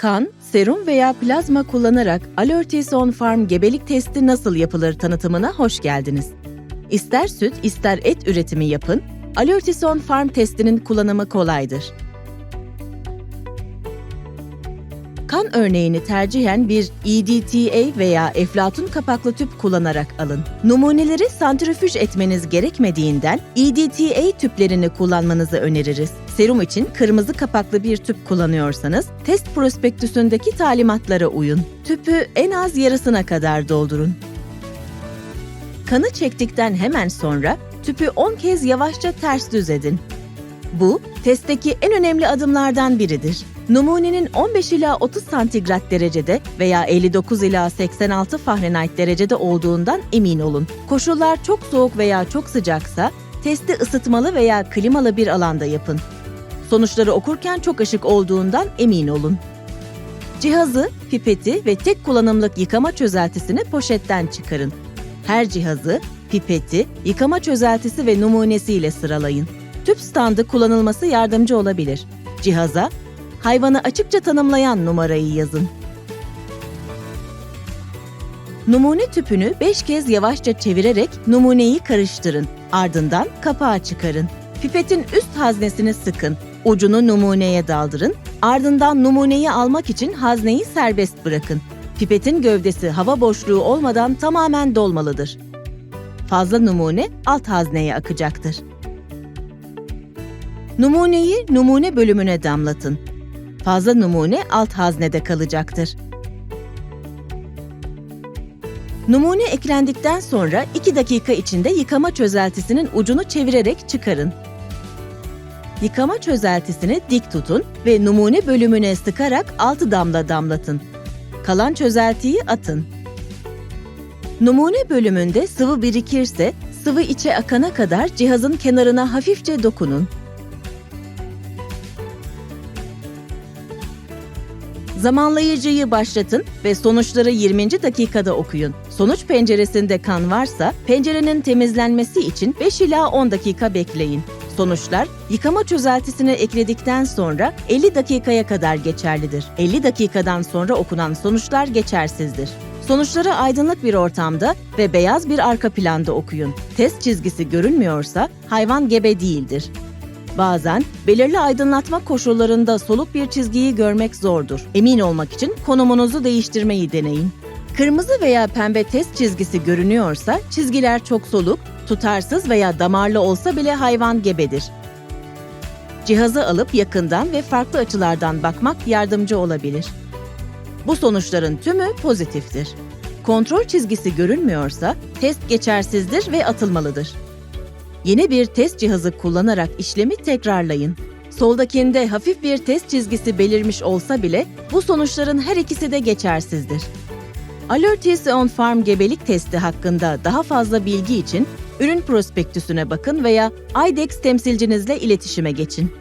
Kan, serum veya plazma kullanarak Alertis on Farm gebelik testi nasıl yapılır tanıtımına hoş geldiniz. İster süt, ister et üretimi yapın, Alertis on Farm testinin kullanımı kolaydır. Kan örneğini tercihen bir EDTA veya eflatun kapaklı tüp kullanarak alın. Numuneleri santrifüj etmeniz gerekmediğinden EDTA tüplerini kullanmanızı öneririz. Serum için kırmızı kapaklı bir tüp kullanıyorsanız test prospektüsündeki talimatlara uyun. Tüpü en az yarısına kadar doldurun. Kanı çektikten hemen sonra tüpü 10 kez yavaşça ters düz edin. Bu, testteki en önemli adımlardan biridir. Numunenin 15 ila 30 santigrat derecede veya 59 ila 86 Fahrenheit derecede olduğundan emin olun. Koşullar çok soğuk veya çok sıcaksa testi ısıtmalı veya klimalı bir alanda yapın. Sonuçları okurken çok ışık olduğundan emin olun. Cihazı, pipeti ve tek kullanımlık yıkama çözeltisini poşetten çıkarın. Her cihazı, pipeti, yıkama çözeltisi ve numunesiyle sıralayın. Tüp standı kullanılması yardımcı olabilir. Cihaza, hayvanı açıkça tanımlayan numarayı yazın. Numune tüpünü 5 kez yavaşça çevirerek numuneyi karıştırın. Ardından kapağı çıkarın. Pipetin üst haznesini sıkın. Ucunu numuneye daldırın. Ardından numuneyi almak için hazneyi serbest bırakın. Pipetin gövdesi hava boşluğu olmadan tamamen dolmalıdır. Fazla numune alt hazneye akacaktır. Numuneyi numune bölümüne damlatın. Fazla numune alt haznede kalacaktır. Numune eklendikten sonra 2 dakika içinde yıkama çözeltisinin ucunu çevirerek çıkarın. Yıkama çözeltisini dik tutun ve numune bölümüne sıkarak 6 damla damlatın. Kalan çözeltiyi atın. Numune bölümünde sıvı birikirse sıvı içe akana kadar cihazın kenarına hafifçe dokunun. Zamanlayıcıyı başlatın ve sonuçları 20. dakikada okuyun. Sonuç penceresinde kan varsa pencerenin temizlenmesi için 5 ila 10 dakika bekleyin. Sonuçlar yıkama çözeltisini ekledikten sonra 50 dakikaya kadar geçerlidir. 50 dakikadan sonra okunan sonuçlar geçersizdir. Sonuçları aydınlık bir ortamda ve beyaz bir arka planda okuyun. Test çizgisi görünmüyorsa hayvan gebe değildir. Bazen belirli aydınlatma koşullarında soluk bir çizgiyi görmek zordur. Emin olmak için konumunuzu değiştirmeyi deneyin. Kırmızı veya pembe test çizgisi görünüyorsa çizgiler çok soluk, tutarsız veya damarlı olsa bile hayvan gebedir. Cihazı alıp yakından ve farklı açılardan bakmak yardımcı olabilir. Bu sonuçların tümü pozitiftir. Kontrol çizgisi görünmüyorsa test geçersizdir ve atılmalıdır. Yeni bir test cihazı kullanarak işlemi tekrarlayın. Soldakinde hafif bir test çizgisi belirmiş olsa bile bu sonuçların her ikisi de geçersizdir. Alertis on Farm gebelik testi hakkında daha fazla bilgi için ürün prospektüsüne bakın veya IDEX temsilcinizle iletişime geçin.